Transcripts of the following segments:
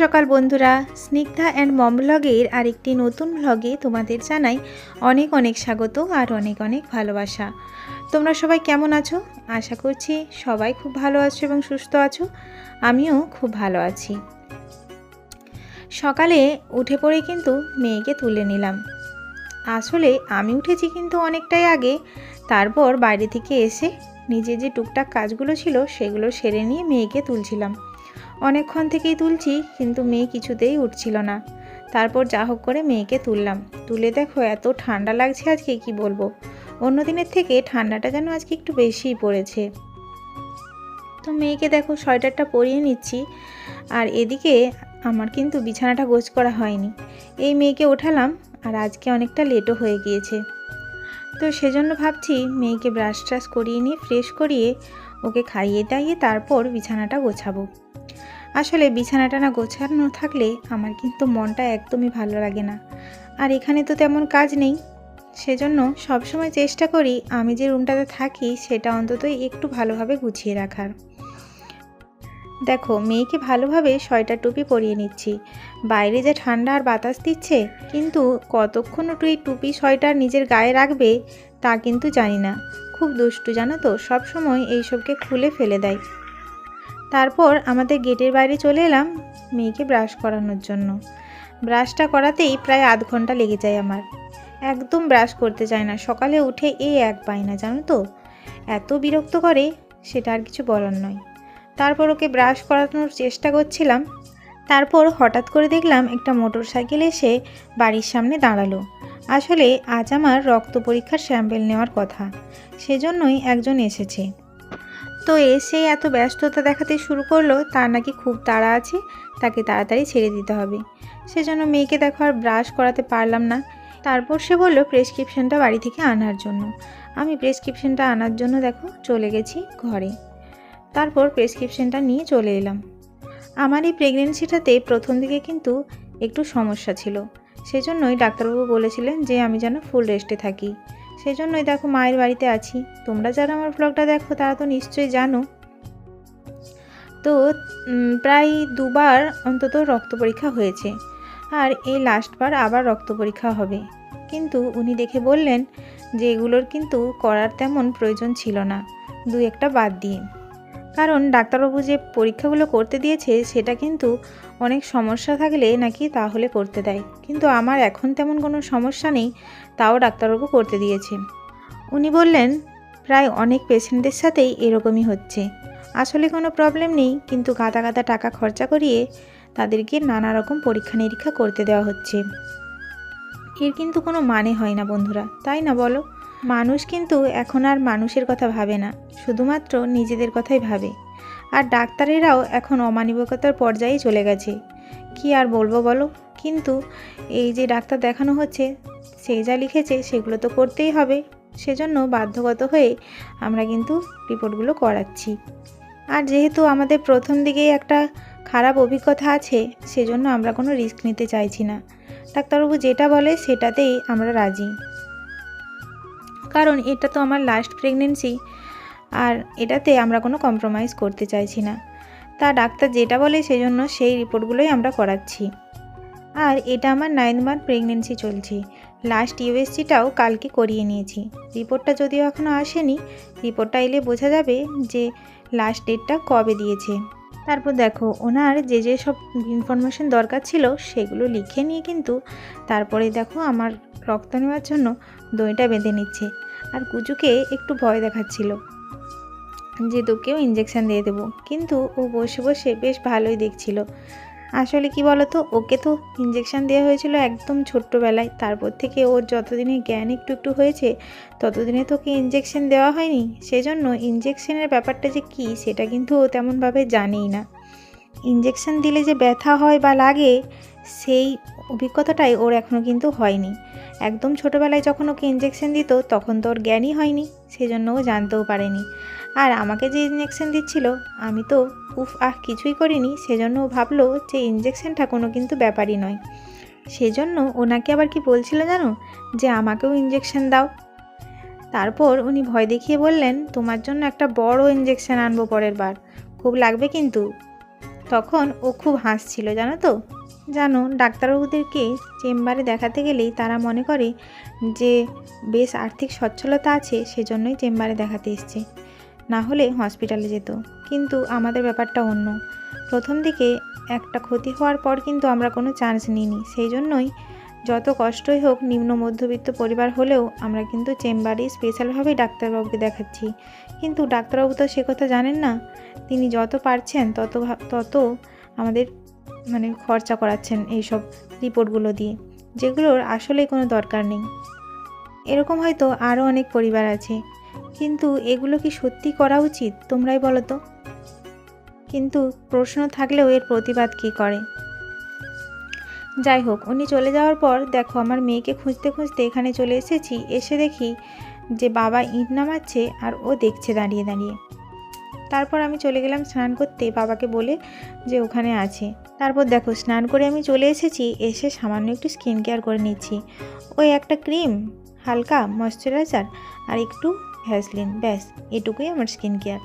সকাল বন্ধুরা। Snigdha and mom ব্লগের আরেকটি নতুন ব্লগে তোমাদের জানাই অনেক অনেক স্বাগত আর অনেক অনেক ভালোবাসা। তোমরা সবাই কেমন আছো? আশা করছি সবাই খুব ভালো আছো এবং সুস্থ আছো। আমিও খুব ভালো আছি। সকালে উঠে পড়ে কিন্তু মেয়েকে তুলে নিলাম। আসলে আমি উঠেছি কিন্তু অনেকটাই আগে। তারপর বাইরে থেকে এসে নিজে যে টুকটাক কাজগুলো ছিল সেগুলো সেরে নিয়ে মেয়েকে তুলছিলাম। অনেকক্ষণ থেকেই তুলছি, কিন্তু মেয়ে কিছুতেই উঠছিল না। তারপর যা হোক করে মেয়েকে তুললাম। তুলে দেখো, এত ঠান্ডা লাগছে আজকে, কি বলব? অন্য দিনের থেকে ঠান্ডাটা যেন আজকে একটু বেশিই পড়েছে। তো মেয়েকে দেখো, সোয়েটারটা পরিয়ে নিচ্ছি। আর এদিকে আমার কিন্তু বিছানাটা গোছ করা হয়নি। এই মেয়েকে ওঠালাম, আর আজকে অনেকটা লেটও হয়ে গিয়েছে। তো সেজন্য ভাবছি মেয়েকে ব্রাশ ট্রাশ করিয়ে নিয়ে, ফ্রেশ করিয়ে ওকে খাইয়ে দাইয়ে তারপর বিছানাটা গোছাবো। আসলে বিছানাটা না গোছানো থাকলে আমার কিন্তু মনটা একদমই ভালো লাগে না। আর এখানে তো তেমন কাজ নেই। সেজন্য সবসময় চেষ্টা করি আমি যে রুমটাতে থাকি সেটা অন্তত একটু ভালোভাবে গুছিয়ে রাখার। দেখো, মেয়েকে ভালোভাবে সোয়েটার টুপি পরিয়ে নিচ্ছি। বাইরে যে ঠান্ডা আর বাতাস দিচ্ছে, কিন্তু কতক্ষণ এই টুপি সোয়েটার নিজের গায়ে রাখবে তা কিন্তু জানি না। খুব দুষ্টু জানো তো, সবসময় এইসবকে খুলে ফেলে দেয়। তারপর আমাদের গেটের বাইরে চলে এলাম মেয়েকে ব্রাশ করানোর জন্য। ব্রাশটা করাতেই প্রায় আধ ঘণ্টা লেগে যায় আমার। একদম ব্রাশ করতে চায় না। সকালে উঠে এ এক পাই না জানো তো? এত বিরক্ত করে, সেটা আর কিছু বলার নয়। তারপর ওকে ব্রাশ করানোর চেষ্টা করছিলাম। তারপর হঠাৎ করে দেখলাম একটা মোটর সাইকেল এসে বাড়ির সামনে দাঁড়াল। আসলে আজ আমার রক্ত পরীক্ষার স্যাম্পেল নেওয়ার কথা। সেজন্যই একজন এসেছে। তো এসে এত ব্যস্ততা দেখাতে শুরু করল, তার নাকি খুব তাড়া আছে, তাকে তাড়াতাড়ি ছেড়ে দিতে হবে। সেজন্য মেয়েকে দেখো আর ব্রাশ করাতে পারলাম না। তারপর সে বলল প্রেসক্রিপশনটা বাড়ি থেকে আনার জন্য। আমি প্রেসক্রিপশনটা আনার জন্য দেখো চলে গেছি ঘরে। তারপর প্রেসক্রিপশনটা নিয়ে চলে এলাম। আমার এই প্রেগনেন্সিটাতে প্রথম দিকে কিন্তু একটু সমস্যা ছিল। সেজন্যই ডাক্তারবাবু বলেছিলেন যে আমি যেন ফুল রেস্টে থাকি। সেজন্যই দেখো মায়ের বাড়িতে আছি। তোমরা যারা আমার ব্লগটা দেখো, তারা তো নিশ্চয়ই জানো। তো প্রায় দুবার অন্তত রক্ত পরীক্ষা হয়েছে। আর এই লাস্টবার আবার রক্ত পরীক্ষা হবে। কিন্তু উনি দেখে বললেন যে এগুলোর কিন্তু করার তেমন প্রয়োজন ছিল না। দু একটা বাদ দিয়ে। কারণ ডাক্তারবাবু যে পরীক্ষাগুলো করতে দিয়েছে, সেটা কিন্তু অনেক সমস্যা থাকলে নাকি তাহলে করতে দেয়। কিন্তু আমার এখন তেমন কোনো সমস্যা নেই। তাও ডাক্তারবাবু করতে দিয়েছে। উনি বললেন, প্রায় অনেক পেশেন্টদের সাথেই এরকমই হচ্ছে। আসলে কোনো প্রবলেম নেই, কিন্তু গাদা গাদা টাকা খরচা করিয়ে তাদেরকে নানা রকম পরীক্ষা নিরীক্ষা করতে দেওয়া হচ্ছে। এর কিন্তু কোনো মানে হয় না বন্ধুরা, তাই না বলো? মানুষ কিন্তু এখন আর মানুষের কথা ভাবে না, শুধুমাত্র নিজেদের কথাই ভাবে। আর ডাক্তারেরাও এখন অমানবিকতার পর্যায়ে চলে গেছে। কি আর বলব বলো? কিন্তু এই যে ডাক্তার দেখানো হচ্ছে সে যা লিখেছে সেগুলো তো করতেই হবে। সেজন্য বাধ্যগত হয়ে আমরা কিন্তু রিপোর্টগুলো করাচ্ছি। আর যেহেতু আমাদের প্রথম দিকেই একটা খারাপ অভিজ্ঞতা আছে, সেজন্য আমরা কোনো রিস্ক নিতে চাইছি না। ডাক্তারবাবু যেটা বলে সেটাতেই আমরা রাজি। কারণ এটা তো আমার লাস্ট প্রেগনেন্সি আর এটাতে আমরা কোনো কম্প্রোমাইজ করতে চাইছি না। তা ডাক্তার যেটা বলে সেজন্য সেই রিপোর্টগুলোই আমরা করাচ্ছি। আর এটা আমার নাইন মান্থ প্রেগনেন্সি চলছে। লাস্ট ইউএসজিটাও কালকে করিয়ে নিয়েছি। রিপোর্টটা যদিও এখনও আসেনি, রিপোর্টটা এলে বোঝা যাবে যে লাস্ট ডেটটা কবে দিয়েছে। তারপর দেখো, ওনার যে যে সব ইনফরমেশন দরকার ছিল সেগুলো লিখে নিয়ে কিন্তু তারপরে দেখো আমার রক্ত নেওয়ার জন্য দইটা বেঁধে নিচ্ছে। আর কুচুকে একটু ভয় দেখাচ্ছিল যে তোকেও ইঞ্জেকশান দিয়ে দেবো। কিন্তু ও বসে বসে বেশ ভালোই দেখছিল। আসলে কি বলতো, ওকে তো ইঞ্জেকশান দেওয়া হয়েছিল একদম ছোট্টবেলায়। তারপর থেকে ওর যতদিনে জ্ঞান একটু একটু হয়েছে, ততদিনে তো ওকে ইঞ্জেকশান দেওয়া হয়নি। সেজন্য ইঞ্জেকশানের ব্যাপারটা যে কি, সেটা কিন্তু ও তেমনভাবে জানেই না। ইঞ্জেকশান দিলে যে ব্যথা হয় বা লাগে, সেই অভিজ্ঞতাটাই ওর এখনও কিন্তু হয়নি। একদম ছোটোবেলায় যখন ওকে ইঞ্জেকশন দিত, তখন তো ওর জ্ঞানই হয়নি, সেজন্য ও জানতেও পারেনি। আর আমাকে যে ইঞ্জেকশন দিচ্ছিল, আমি তো উফ, আহ, কিছুই করিনি, সেজন্য ও ভাবলো যে ইঞ্জেকশনটা কোনো কিন্তু ব্যাপারই নয়। সেজন্য ওনাকে আবার কি বলছিল জানো? যে আমাকেও ইঞ্জেকশন দাও। তারপর উনি ভয় দেখিয়ে বললেন, তোমার জন্য একটা বড় ইঞ্জেকশন আনব পরের বার। খুব লাগবে কিন্তু। তখন ও খুব হাসছিল, জানো তো? জানো ডাক্তারবাবুদেরকে চেম্বারে দেখাতে গেলেই তারা মনে করে যে বেশ আর্থিক সচ্ছলতা আছে, সেজন্যই চেম্বারে দেখাতে এসছে। না হলে হসপিটালে যেত। কিন্তু আমাদের ব্যাপারটা অন্য। প্রথম দিকে একটা ক্ষতি হওয়ার পর কিন্তু আমরা কোনো চান্স নিইনি। সেই জন্যই যত কষ্টই হোক, নিম্ন মধ্যবিত্ত পরিবার হলেও আমরা কিন্তু চেম্বারে স্পেশালভাবেই ডাক্তারবাবুকে দেখাচ্ছি। কিন্তু ডাক্তারবাবু তো সে কথা জানেন না। তিনি যত পারছেন, তত তত আমাদের মানে খরচা করাচ্ছেন এইসব রিপোর্টগুলো দিয়ে, যেগুলোর আসলেই কোনো দরকার নেই। এরকম হয়তো আরও অনেক পরিবার আছে, কিন্তু এগুলো কি সত্যি করা উচিত তোমরাই বলো তো? কিন্তু প্রশ্ন থাকলেও এর প্রতিবাদ কী করে? যাই হোক, উনি চলে যাওয়ার পর দেখো আমার মেয়েকে খুঁজতে খুঁজতে এখানে চলে এসেছি, এসে দেখি যে বাবা ইট নামাচ্ছে আর ও দেখছে দাঁড়িয়ে দাঁড়িয়ে। তারপর আমি চলে গেলাম স্নান করতে, বাবাকে বলে যে ওখানে আছে। তারপর দেখো, স্নান করে আমি চলে এসেছি, এসে সামান্য একটু স্কিন কেয়ার করে নিচ্ছি। ওই একটা ক্রিম হালকা ময়শ্চারাইজার আর একটু ভ্যাসলিন ব্যাস, এটুকুই আমার স্কিন কেয়ার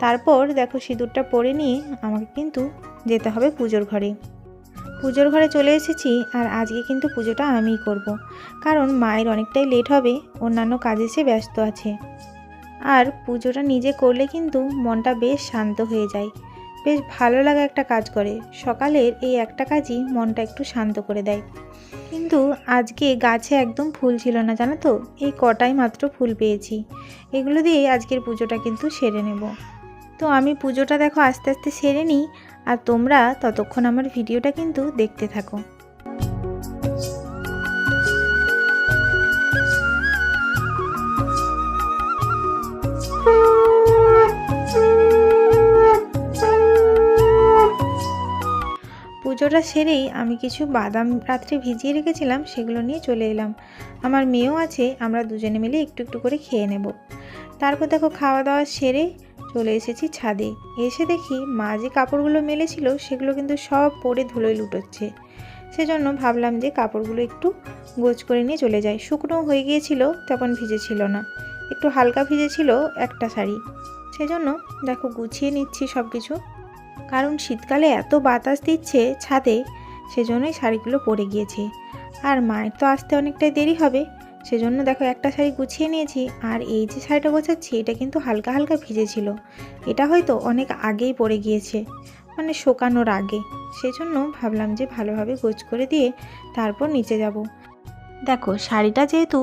তারপর দেখো, সিঁদুরটা পরে নিয়ে আমাকে কিন্তু যেতে হবে পুজোর ঘরে। পুজোর ঘরে চলে এসেছি আর আজকে কিন্তু পুজোটা আমিই করব। কারণ মায়ের অনেকটাই লেট হবে, অন্যান্য কাজে সে ব্যস্ত আছে। আর পুজোটা নিজে করলে কিন্তু মনটা বেশ শান্ত হয়ে যায়। বেশ ভালো লাগা একটা কাজ করে। সকালের এই একটা কাজই মনটা একটু শান্ত করে দেয়। কিন্তু আজকে গাছে একদম ফুল ছিল না, জানো তো? এই কটাই মাত্র ফুল পেয়েছি। এগুলো দিয়েই আজকের পুজোটা কিন্তু সেরে নেব। তো আমি পুজোটা দেখো আস্তে আস্তে সেরে নিই, আর তোমরা ততক্ষণ আমার ভিডিওটা কিন্তু দেখতে থাকো। পুজোটা সেরেই আমি কিছু বাদাম রাত্রে ভিজিয়ে রেখেছিলাম, সেগুলো নিয়ে চলে এলাম। আমার মেয়েও আছে, আমরা দুজনে মিলে একটু একটু করে খেয়ে নেব। তারপর দেখো খাওয়া দাওয়া সেরে চলে এসেছি ছাদে। এসে দেখি মা যে কাপড়গুলো মেলেছিল, সেগুলো কিন্তু সব পরে ধুলোয় লুটোচ্ছে। সেজন্য ভাবলাম যে কাপড়গুলো একটু গোছ করে নিয়ে চলে যাই। শুকনো হয়ে গিয়েছিল তখন ভিজেছিল না। একটু হালকা ভিজেছিল একটা শাড়ি। সেজন্য দেখো গুছিয়ে নিচ্ছি সব কিছু কারণ শীতকালে এত বাতাস দিচ্ছে ছাদে, সেজন্যই শাড়িগুলো পরে গিয়েছে। আর মায়ের তো আসতে অনেকটাই দেরি হবে, সেজন্য দেখো একটা শাড়ি গুছিয়ে নিয়েছি, আর এই যে শাড়িটা গোছাচ্ছি, এটা কিন্তু হালকা হালকা ভিজেছিল। এটা হয়তো অনেক আগেই পড়ে গিয়েছে মানে শোকানোর আগে। সেজন্য ভাবলাম যে ভালোভাবে গোছ করে দিয়ে তারপর নিচে যাব। দেখো, শাড়িটা যেহেতু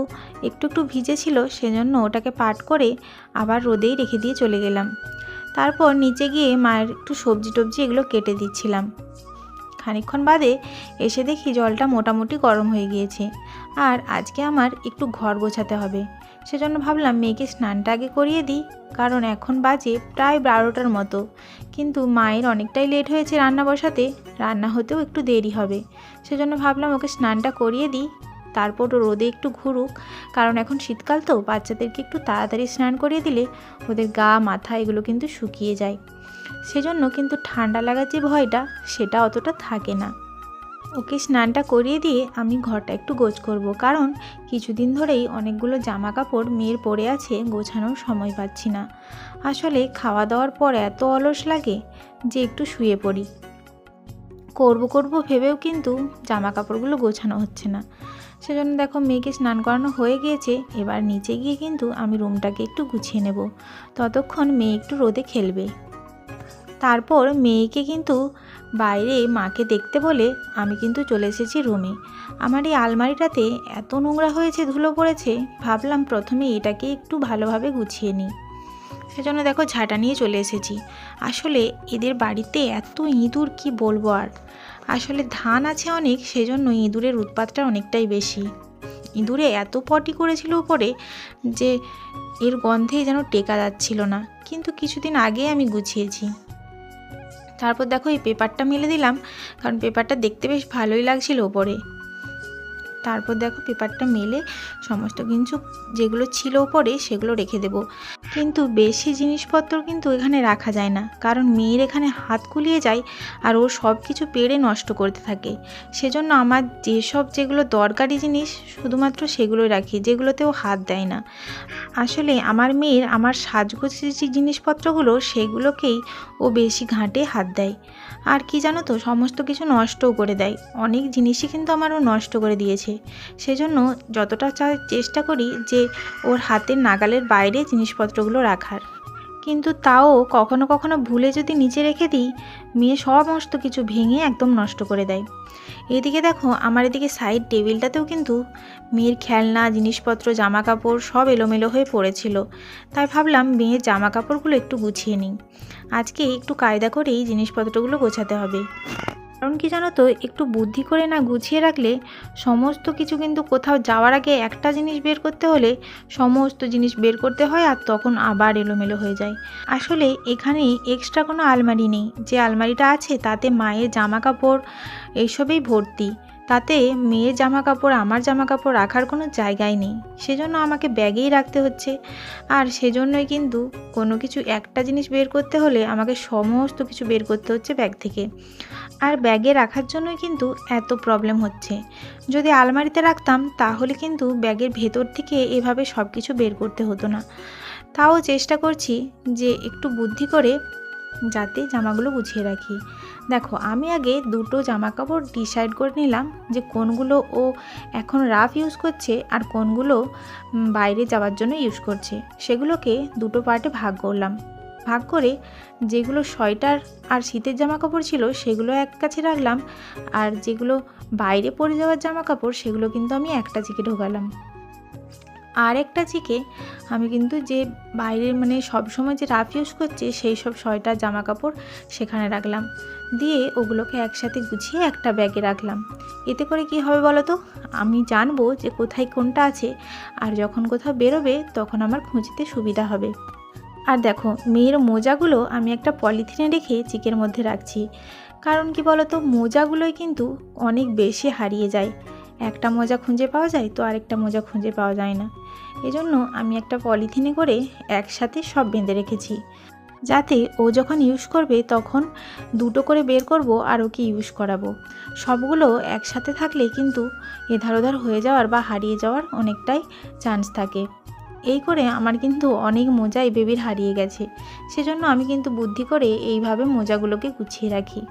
একটু একটু ভিজেছিল, সেজন্য ওটাকে পাট করে আবার রোদেই রেখে দিয়ে চলে গেলাম। তারপর নিচে গিয়ে মায়ের একটু সবজি টবজি এগুলো কেটে দিচ্ছিলাম। খানিকক্ষণ বাদে এসে দেখি জলটা মোটামুটি গরম হয়ে গিয়েছে। আর আজকে আমার একটু ঘর গোছাতে হবে। সেজন্য ভাবলাম মেয়েকে স্নানটা আগে করিয়ে দিই, কারণ এখন বাজে প্রায় বারোটার মতো। কিন্তু মায়ের অনেকটাই লেট হয়েছে রান্না বসাতে, রান্না হতেও একটু দেরি হবে। সেজন্য ভাবলাম ওকে স্নানটা করিয়ে দিই তারপর রোদে একটু ঘুরুক। কারণ এখন শীতকাল তো, বাচ্চাদেরকে একটু তাড়াতাড়ি স্নান করিয়ে দিলে ওদের গা, মাথা এগুলো কিন্তু শুকিয়ে যায়। সেজন্য কিন্তু ঠান্ডা লাগার যে ভয়টা, সেটা অতটা থাকে না। ওকে স্নানটা করিয়ে দিয়ে আমি ঘরটা একটু গোছ করব। কারণ কিছুদিন ধরেই অনেকগুলো জামা কাপড় মেয়ের পরে আছে, গোছানোর সময় পাচ্ছি না। আসলে খাওয়া দাওয়ার পর এত অলস লাগে যে একটু শুয়ে পড়ি। করব করব ভেবেও কিন্তু জামা কাপড়গুলো গোছানো হচ্ছে না। সেজন্য দেখো মেয়েকে স্নান করানো হয়ে গিয়েছে, এবার নিচে গিয়ে কিন্তু আমি রুমটাকে একটু গুছিয়ে নেব। ততক্ষণ মেয়ে একটু রোদে খেলবে। তারপর মেয়েকে কিন্তু বাইরে মাকে দেখতে বলে আমি কিন্তু চলে এসেছি রুমে। আমার এই আলমারিটাতে এত নোংরা হয়েছে, ধুলো পড়েছে, ভাবলাম প্রথমে এটাকে একটু ভালোভাবে গুছিয়ে নিই। সেজন্য দেখো ঝাঁটা নিয়ে চলে এসেছি। আসলে এদের বাড়িতে এত ইঁদুর, কি বলব আর? আসলে ধান আছে অনেক, সেজন্য ইঁদুরের উৎপাতটা অনেকটাই বেশি। ইঁদুরে এত পটি করেছিল উপরে যে এর গন্ধেই যেন টেকা যাচ্ছিল না, কিন্তু কিছুদিন আগে আমি গুছিয়েছি। তারপর দেখো এই পেপারটা মেলে দিলাম, কারণ পেপারটা দেখতে বেশ ভালোই লাগছিল ওপরে তারপর দেখো পেপারটা মেলে সমস্ত কিছু যেগুলো ছিল ওপরে সেগুলো রেখে দেব। কিন্তু বেশি জিনিসপত্র কিন্তু এখানে রাখা যায় না। কারণ মেয়ের এখানে হাত কুলিয়ে যায় আর ও সব কিছু পেড়ে নষ্ট করতে থাকে। সেজন্য আমার যেসব যেগুলো দরকারি জিনিস, শুধুমাত্র সেগুলোই রাখি, যেগুলোতেও হাত দেয় না। আসলে আমার মেয়ের আমার সাজগোজ জিনিসপত্রগুলো সেগুলোকেই ও বেশি ঘাঁটে হাত দেয়। আর কি জানো তো, সমস্ত কিছু নষ্টও করে দেয়। অনেক জিনিসই কিন্তু আমারও নষ্ট করে দিয়েছে। সেজন্য যতটা চেষ্টা করি যে ওর হাতের নাগালের বাইরে জিনিসপত্রগুলো রাখার। কিন্তু তাও কখনো কখনো ভুলে যদি নিচে রেখে দিই, মেয়ে সমস্ত কিছু ভেঙে একদম নষ্ট করে দেয়। এদিকে দেখো, আমার এদিকে সাইড টেবিলটাতেও কিন্তু মেয়ের খেলনা, জিনিসপত্র জামা কাপড় সব এলোমেলো হয়ে পড়েছিল। তাই ভাবলাম মেয়ের জামা কাপড়গুলো একটু গুছিয়ে নিই। আজকে একটু কায়দা করেই জিনিসপত্রগুলো গোছাতে হবে। কারণ কি জানো তো, একটু বুদ্ধি করে না গুছিয়ে রাখলে সমস্ত কিছু কিন্তু কোথাও যাওয়ার আগে একটা জিনিস বের করতে হলে সমস্ত জিনিস বের করতে হয় আর তখন আবার এলোমেলো হয়ে যায়। আসলে এখানে এক্সট্রা কোনো আলমারি নেই। যে আলমারিটা আছে তাতে মায়ের জামা কাপড় এইসবেই ভর্তি। তাতে মেয়ের জামা কাপড় আমার জামা কাপড় রাখার কোনো জায়গাই নেই। সেজন্য আমাকে ব্যাগেই রাখতে হচ্ছে। আর সেজন্যই কিন্তু কোনো কিছু একটা জিনিস বের করতে হলে আমাকে সমস্ত কিছু বের করতে হচ্ছে ব্যাগ থেকে। আর ব্যাগে রাখার জন্যই কিন্তু এত প্রবলেম হচ্ছে। যদি আলমারিতে রাখতাম, তাহলে কিন্তু ব্যাগের ভেতর থেকে এভাবে সব কিছু বের করতে হতো না। তাও চেষ্টা করছি যে একটু বুদ্ধি করে যাতে জামাগুলো গুছিয়ে রাখি। দেখো, আমি আগে দুটো জামা কাপড় ডিসাইড করে নিলাম যে কোনগুলো ও এখন রাফ ইউজ করছে আর কোনগুলো বাইরে যাওয়ার জন্য ইউজ করছে। সেগুলোকে দুটো পার্টে ভাগ করলাম। ভাগ করে যেগুলো সোয়েটার আর শীতের জামা কাপড় ছিল সেগুলো এক কাছে রাখলাম। আর যেগুলো বাইরে পরে যাওয়ার জামা কাপড় সেগুলো কিন্তু আমি একটা চিকে ঢোকালাম। আর একটা চিকে আমি কিন্তু যে বাইরের মানে সবসময় যে রাফ ইউজ করছে, সেই সব সোয়েটার জামা কাপড় সেখানে রাখলাম। দিয়ে ওগুলোকে একসাথে গুছিয়ে একটা ব্যাগে রাখলাম। এতে করে কি হবে বলো তো? আমি জানব যে কোথায় কোনটা আছে, আর যখন কোথাও বেরোবে, তখন আমার খুঁজতে সুবিধা হবে। আর দেখো, মেয়ের মোজাগুলো আমি একটা পলিথিনে রেখে চিকের মধ্যে রাখছি। কারণ কি বলো তো? মোজাগুলোই কিন্তু অনেক বেশি হারিয়ে যায়। একটা মোজা খুঁজে পাওয়া যায় তো আরেকটা মোজা খুঁজে পাওয়া যায় না। এজন্য আমি একটা পলিথিনে করে একসাথে সব বেঁধে রেখেছি। যাতে ও যখন ইউজ করবে তখন দুটো করে বের করব আর ওকে ইউজ করাবো। সবগুলো একসাথে থাকলে কিন্তু এধার ওধার হয়ে যাওয়ার বা হারিয়ে যাওয়ার অনেকটাই চান্স থাকে। এই করে আমার কিন্তু অনেক মোজাই বেবির হারিয়ে গেছে। সেজন্য আমি কিন্তু বুদ্ধি করে এইভাবে মোজাগুলোকে গুছিয়ে রাখি।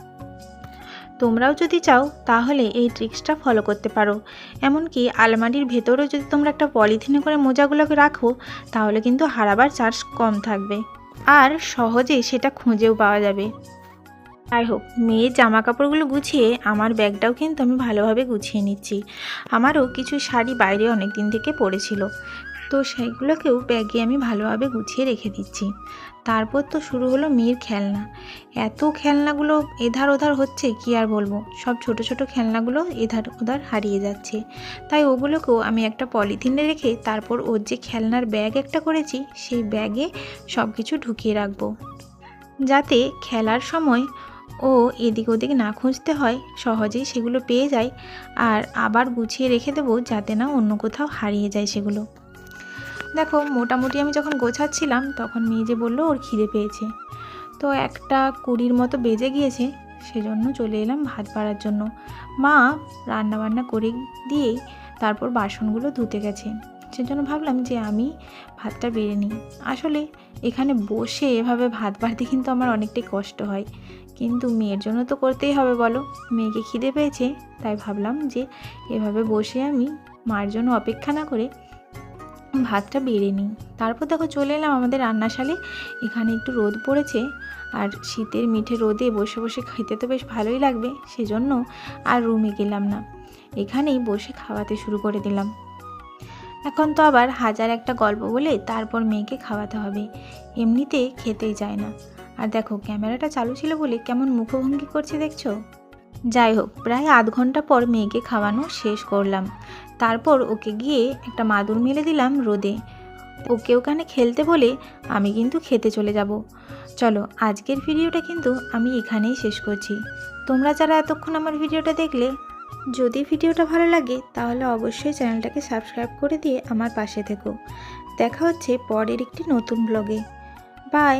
তোমরাও যদি চাও, তাহলে এই ট্রিক্সটা ফলো করতে পারো। এমনকি আলমারির ভেতরেও যদি তোমরা একটা পলিথিনে করে মোজাগুলোকে রাখো, তাহলে কিন্তু হারাবার চার্জ কম থাকবে। আর সহজে সেটা খুঁজেও পাওয়া যাবে। যাই হোক, মেয়ের জামা কাপড়গুলো গুছিয়ে আমার ব্যাগটাও কিন্তু আমি ভালোভাবে গুছিয়ে নিচ্ছি। আমারও কিছু শাড়ি বাইরে অনেক দিন থেকে পড়েছিল। তো সেইগুলোকেও ব্যাগে আমি ভালোভাবে গুছিয়ে রেখে দিচ্ছি। তারপর তো শুরু হলো মেয়ের খেলনা। এত খেলনাগুলো এধার ওধার হচ্ছে, কি আর বলব? সব ছোট ছোট খেলনাগুলো এধার ওধার হারিয়ে যাচ্ছে। তাই ওগুলোকেও আমি একটা পলিথিনে রেখে তারপর ওর যে খেলনার ব্যাগ একটা করেছি, সেই ব্যাগে সব কিছু ঢুকিয়ে রাখব। যাতে খেলার সময় ও এদিক ওদিক না খুঁজতে হয়, সহজেই সেগুলো পেয়ে যায়, আর আবার গুছিয়ে রেখে দেবো যাতে না অন্য কোথাও হারিয়ে যায় সেগুলো। দেখো, মোটামুটি আমি যখন গোছাচ্ছিলাম, তখন মেয়ে যে বলল, ওর খিদে পেয়েছে। তো একটা কুড়ির মতো বেজে গিয়েছে, সেজন্য চলে এলাম ভাত বাড়ার জন্য। মা রান্না বান্না করে দিয়েই তারপর বাসনগুলো ধুতে গেছে। সেজন্য ভাবলাম যে আমি ভাতটা বেড়ে নিই। আসলে এখানে বসে এভাবে ভাত বাড়তে কিন্তু আমার অনেকটাই কষ্ট হয়। কিন্তু মেয়ের জন্য তো করতেই হবে, বলো। মেয়েকে খিদে পেয়েছে, তাই ভাবলাম যে এভাবে বসে আমি মার জন্য অপেক্ষা না করে ভাতটা বেড়ে নিই। তারপর দেখো চলে এলাম আমাদের রান্নাশালে। এখানে একটু রোদ পড়েছে আর শীতের মিঠে রোদে বসে বসে খেতে তো বেশ ভালোই লাগবে, সেজন্য আর রুমে গেলাম না। এখানেই বসে খাওয়াতে শুরু করে দিলাম। এখন তো আবার হাজার একটা গল্প বলে তারপর মেয়েকে খাওয়াতে হবে। এমনিতে খেতেই যায় না। আর দেখো ক্যামেরাটা চালু ছিল বলে কেমন মুখভঙ্গি করছে দেখছ? যাই হোক, প্রায় আধ ঘণ্টা পর মেয়েকে খাওয়ানো শেষ করলাম। তারপর ওকে গিয়ে একটা মাদুর মেলে দিলাম রোদে। ওকে ওখানে খেলতে বলে আমি কিন্তু খেতে চলে যাব। চলো, আজকের ভিডিওটা কিন্তু আমি এখানেই শেষ করছি। তোমরা যারা এতক্ষণ আমার ভিডিওটা দেখলে, যদি ভিডিওটা ভালো লাগে, তাহলে অবশ্যই চ্যানেলটাকে সাবস্ক্রাইব করে দিয়ে আমার পাশে থেকো। দেখা হচ্ছে পরের একটি নতুন ব্লগে। বাই!